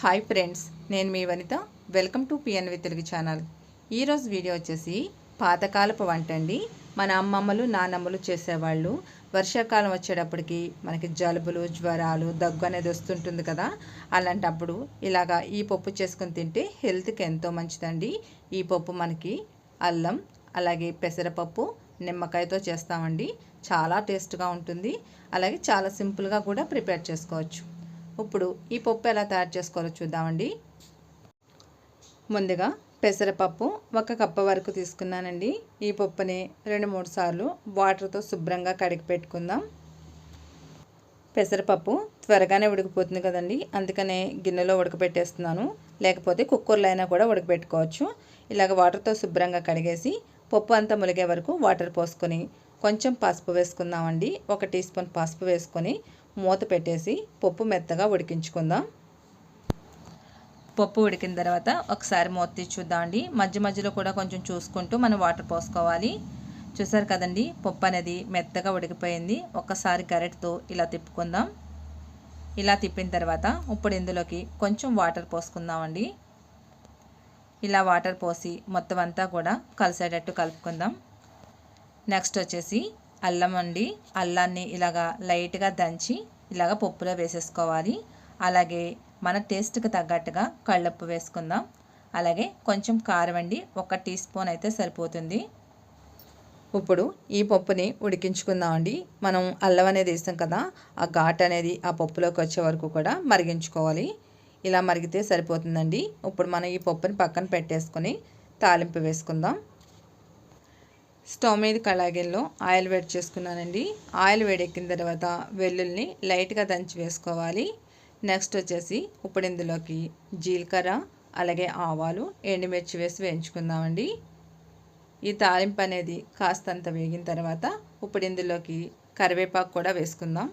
Hi friends నేను మీ Vanitha. Welcome to PNV Telugu channel. ఈరోజు video వచ్చేసి పాతకాలపు వంట అండి. మన అమ్మమ్మలు నానమ్మలు చేసేవాళ్ళు. వర్షాకాలం వచ్చేటప్పటికి మనకి జలుబులు జ్వరాలు దగ్గు అనేది వస్తుంటుంది కదా. అలాంటప్పుడు ఇలాగా ఈ పప్పు చేసుకుని తింటే హెల్త్కి ఎంతో మంచిదండి. ఈ పప్పు మనకి అల్లం అలాగే పెసరపప్పు నిమ్మకాయతో చేస్తామండి. చాలా టేస్ట్గా ఉంటుంది. అలాగే చాలా సింపుల్గా కూడా ప్రిపేర్ చేసుకోవచ్చు. ఇప్పుడు ఈ పప్పు ఎలా తయారు చేసుకోవాలో చూద్దామండి. ముందుగా పెసరపప్పు ఒక కప్ప వరకు తీసుకున్నానండి. ఈ పప్పుని రెండు మూడు సార్లు వాటర్తో శుభ్రంగా కడిగి పెట్టుకుందాం. పెసరపప్పు త్వరగానే ఉడికిపోతుంది కదండి. అందుకనే గిన్నెలో ఉడకబెట్టేస్తున్నాను లేకపోతే కుక్కర్లో అయినా కూడా ఉడకబెట్టుకోవచ్చు ఇలాగ వాటర్తో శుభ్రంగా కడిగేసి పప్పు అంతా ములిగే వరకు వాటర్ పోసుకొని కొంచెం పసుపు వేసుకుందామండి. ఒక టీ స్పూన్ పసుపు వేసుకొని మూత పెట్టేసి పప్పు మెత్తగా ఉడికించుకుందాం. పప్పు ఉడికిన తర్వాత ఒకసారి మూత తీసి చూద్దామండి మధ్య మధ్యలో కూడా కొంచెం చూసుకుంటూ మనం వాటర్ పోసుకోవాలి. చూసారు కదండి పప్పు అనేది మెత్తగా ఉడికిపోయింది. ఒక్కసారి గరెట్తో ఇలా తిప్పుకుందాం. ఇలా తిప్పిన తర్వాత ఇప్పుడు ఇందులోకి కొంచెం వాటర్ పోసుకుందామండి ఇలా వాటర్ పోసి మొత్తం అంతా కూడా కలిసేటట్టు కలుపుకుందాం. నెక్స్ట్ వచ్చేసి అల్లం అండి. అల్లాన్ని ఇలాగా లైట్గా దంచి ఇలాగ పప్పులో వేసేసుకోవాలి. అలాగే మన టేస్ట్కి తగ్గట్టుగా కళ్ళప్పు వేసుకుందాం. అలాగే కొంచెం కారం అండి. ఒక టీ స్పూన్ అయితే సరిపోతుంది. ఇప్పుడు ఈ పప్పుని ఉడికించుకుందామండి మనం అల్లం అనేది వేస్తాం కదా ఆ ఘాట్ అనేది ఆ పప్పులోకి వచ్చే వరకు కూడా మరిగించుకోవాలి. ఇలా మరిగితే సరిపోతుందండి. ఇప్పుడు మనం ఈ పప్పుని పక్కన పెట్టేసుకొని తాలింపు వేసుకుందాం. స్టవ్ మీద కళాగిల్లో ఆయిల్ వేడి చేసుకున్నానండి. ఆయిల్ వేడెక్కిన తర్వాత వెల్లుల్ని లైట్గా దంచి వేసుకోవాలి. నెక్స్ట్ వచ్చేసి ఇప్పుడు ఇందులోకి జీలకర్ర అలాగే ఆవాలు ఎండుమిర్చి వేసి వేయించుకుందామండి. ఈ తాలింపు అనేది కాస్తంత వేగిన తర్వాత ఇప్పుడు ఇందులోకి కరివేపాకు కూడా వేసుకుందాం.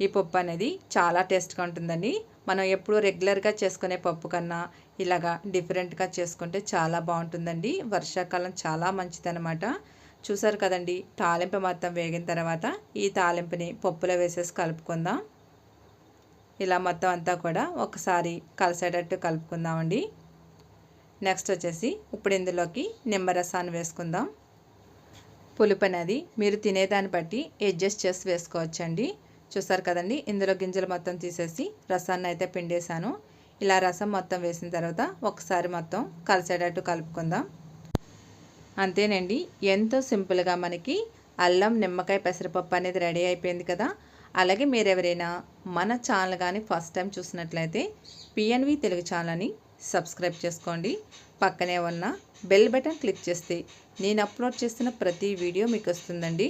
ఈ పప్పు అనేది చాలా టేస్ట్గా ఉంటుందండి. మనం ఎప్పుడు రెగ్యులర్గా చేసుకునే పప్పు కన్నా ఇలాగా డిఫరెంట్గా చేసుకుంటే చాలా బాగుంటుందండి. వర్షాకాలం చాలా మంచిదనమాట చూసారు కదండి తాలింపు మొత్తం వేగిన తర్వాత ఈ తాలింపుని పప్పులో వేసేసి కలుపుకుందాం. ఇలా మొత్తం అంతా కూడా ఒకసారి కలిసేటట్టు కలుపుకుందామండి. నెక్స్ట్ వచ్చేసి ఇప్పుడు ఇందులోకి నిమ్మరసాన్ని వేసుకుందాం. పులుపు అనేది మీరు తినేదాన్ని బట్టి అడ్జస్ట్ చేసి వేసుకోవచ్చండి. చూసారు కదండి. ఇందులో గింజలు మొత్తం తీసేసి రసాన్ని అయితే పిండేశాను. ఇలా రసం మొత్తం వేసిన తర్వాత ఒకసారి మొత్తం కలిసేటట్టు కలుపుకుందాం. అంతేనండి ఎంతో సింపుల్గా మనకి అల్లం నిమ్మకాయ పెసరపప్పు అనేది రెడీ అయిపోయింది కదా. అలాగే మీరు ఎవరైనా మన ఛానల్ కానీ ఫస్ట్ టైం చూసినట్లయితే పిఎన్వి తెలుగు ఛానల్ని సబ్స్క్రైబ్ చేసుకోండి. పక్కనే ఉన్న బెల్ బటన్ క్లిక్ చేస్తే నేను అప్లోడ్ చేస్తున్న ప్రతి వీడియో మీకు వస్తుందండి.